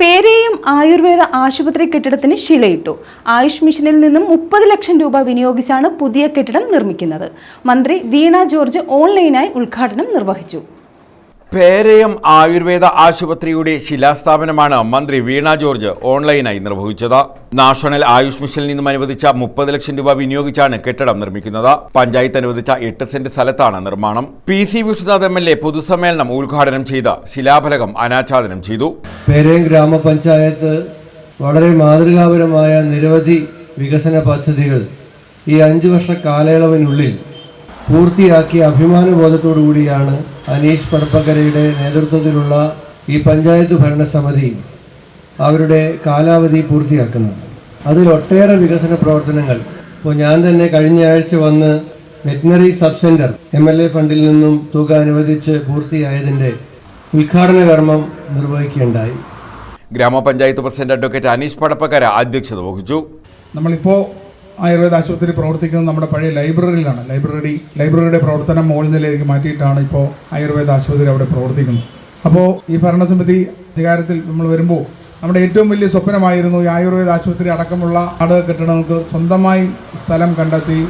പേരെയും ആയുർവേദ ആശുപത്രി കെട്ടിടത്തിന് ശിലയിട്ടു. ആയുഷ് മിഷനിൽ നിന്നും മുപ്പത് ലക്ഷം രൂപ വിനിയോഗിച്ചാണ് പുതിയ കെട്ടിടം നിർമ്മിക്കുന്നത്. മന്ത്രി വീണ ജോർജ് ഓൺലൈനായി ഉദ്ഘാടനം നിർവഹിച്ചു. പേരയം ആയുർവേദ ആശുപത്രിയുടെ ശിലാസ്ഥാപനമാണ് മന്ത്രി വീണ ജോർജ് ഓൺലൈനായി നിർവഹിച്ചത്. നാഷണൽ ആയുഷ് മിഷനിൽ നിന്നും അനുവദിച്ച മുപ്പത് ലക്ഷം രൂപ വിനിയോഗിച്ചാണ് കെട്ടിടം നിർമ്മിക്കുന്നത്. പഞ്ചായത്ത് അനുവദിച്ച എട്ട് സെന്റ് സ്ഥലത്താണ് നിർമ്മാണം. P C Vishnunath M L A പൊതുസമ്മേളനം ഉദ്ഘാടനം ചെയ്ത് ശിലാഫലകം അനാച്ഛാദനം ചെയ്തു. പേരയം ഗ്രാമപഞ്ചായത്ത് വളരെ മാതൃകാപരമായ നിരവധി വികസന പദ്ധതികൾ ഈ അഞ്ചു വർഷ കാലയളവിനുള്ളിൽ പൂർത്തിയാക്കിയ അഭിമാനബോധത്തോടുകൂടിയാണ് അനീഷ് പടപ്പക്കരയുടെ നേതൃത്വത്തിലുള്ള ഈ പഞ്ചായത്ത് ഭരണസമിതി അവരുടെ കാലാവധി പൂർത്തിയാക്കുന്നത്. അതിലൊട്ടേറെ വികസന പ്രവർത്തനങ്ങൾ. ഇപ്പോൾ ഞാൻ തന്നെ കഴിഞ്ഞ ആഴ്ച വന്ന് veterinary sub centre M L A ഫണ്ടിൽ നിന്നും തുക അനുവദിച്ച് പൂർത്തിയായതിന്റെ ഉദ്ഘാടന കർമ്മം നിർവഹിക്കുകയുണ്ടായി. ഗ്രാമപഞ്ചായത്ത് പ്രസിഡന്റ് അഡ്വക്കേറ്റ് അനീഷ് പടപ്പക്കര അധ്യക്ഷത വഹിച്ചു. നമ്മളിപ്പോൾ ആയുർവേദ ആശുപത്രി പ്രവർത്തിക്കുന്നത് നമ്മുടെ പഴയ ലൈബ്രറിയിലാണ്. ലൈബ്രറി ലൈബ്രറിയുടെ പ്രവർത്തനം മുകളിൽ നിലയിലേക്ക് മാറ്റിയിട്ടാണ് ഇപ്പോൾ ആയുർവേദ ആശുപത്രി അവിടെ പ്രവർത്തിക്കുന്നത്. അപ്പോൾ ഈ ഭരണസമിതി അധികാരത്തിൽ നമ്മൾ വരുമ്പോൾ നമ്മുടെ ഏറ്റവും വലിയ സ്വപ്നമായിരുന്നു ഈ ആയുർവേദ ആശുപത്രി അടക്കമുള്ള നാടക കെട്ടിടങ്ങൾക്ക് സ്വന്തമായി സ്ഥലം കണ്ടെത്തി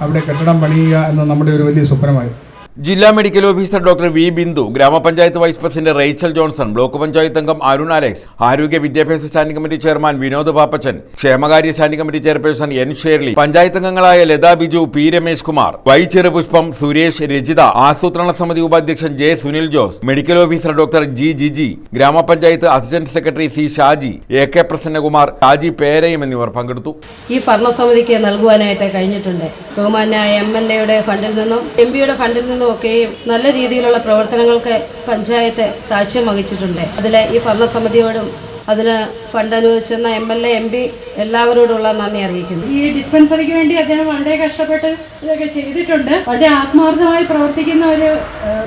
അവിടെ കെട്ടിടം പണിയുക എന്ന നമ്മുടെ ഒരു വലിയ സ്വപ്നമായിരുന്നു. ജില്ലാ medical officer doctor V Bindu ഗ്രാമപഞ്ചായത്ത് vice president Rachel Johnson block panchayat അംഗം അരുൺ അലക്സ് ആരോഗ്യ വിദ്യാഭ്യാസ standing committee chairman Vinod Pappachan ക്ഷേമകാര്യ standing committee chairperson N Shirley panchayat അംഗങ്ങളായ ലതാ ബിജു പി രമേശ് കുമാർ വൈ ചെറുപുഷ്പം സുരേഷ് രജിത ആസൂത്രണ സമിതി ഉപാധ്യക്ഷൻ J Sunil Jose medical officer doctor G Jiji ഗ്രാമപഞ്ചായത്ത് assistant secretary C Shaji A K Prasannakumar Shaji പേരയും എന്നിവർ പങ്കെടുത്തു. ഈ ഭരണസമിതിക്ക് നൽകുവാനായിട്ട് കഴിഞ്ഞിട്ടുണ്ട്. ബഹുമാനായ എം എൽ എയുടെ ഫണ്ടിൽ നിന്നും എം പിയുടെ ഫണ്ടിൽ നിന്നും ഒക്കെയും നല്ല രീതിയിലുള്ള പ്രവർത്തനങ്ങൾക്ക് പഞ്ചായത്ത് സാക്ഷ്യം വഹിച്ചിട്ടുണ്ട്. അതിൽ ഈ ഭരണസമിതിയോടും അതിന് fund അനുവദിച്ചെന്ന M L A M P എല്ലാവരോടുള്ള നന്ദി അറിയിക്കുന്നു. ഈ ഡിസ്പെൻസറിക്ക് വേണ്ടി അദ്ദേഹം വളരെ കഷ്ടപ്പെട്ട് ഇതൊക്കെ ചെയ്തിട്ടുണ്ട്. വളരെ ആത്മാർത്ഥമായി പ്രവർത്തിക്കുന്ന ഒരു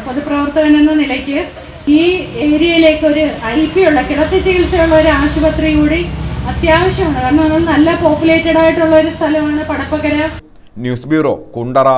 പൊതുപ്രവർത്തകൻ എന്ന നിലയ്ക്ക് ഈ ഏരിയയിലേക്ക് ഒരു ഐ പി ഉള്ള കിടത്തി ചികിത്സയുള്ള ഒരു ആശുപത്രി കൂടി അത്യാവശ്യമാണ്. കാരണം നമ്മൾ നല്ല പോപ്പുലേറ്റഡ് ആയിട്ടുള്ള ഒരു സ്ഥലമാണ് പടപ്പക്കര. News bureau Kundara.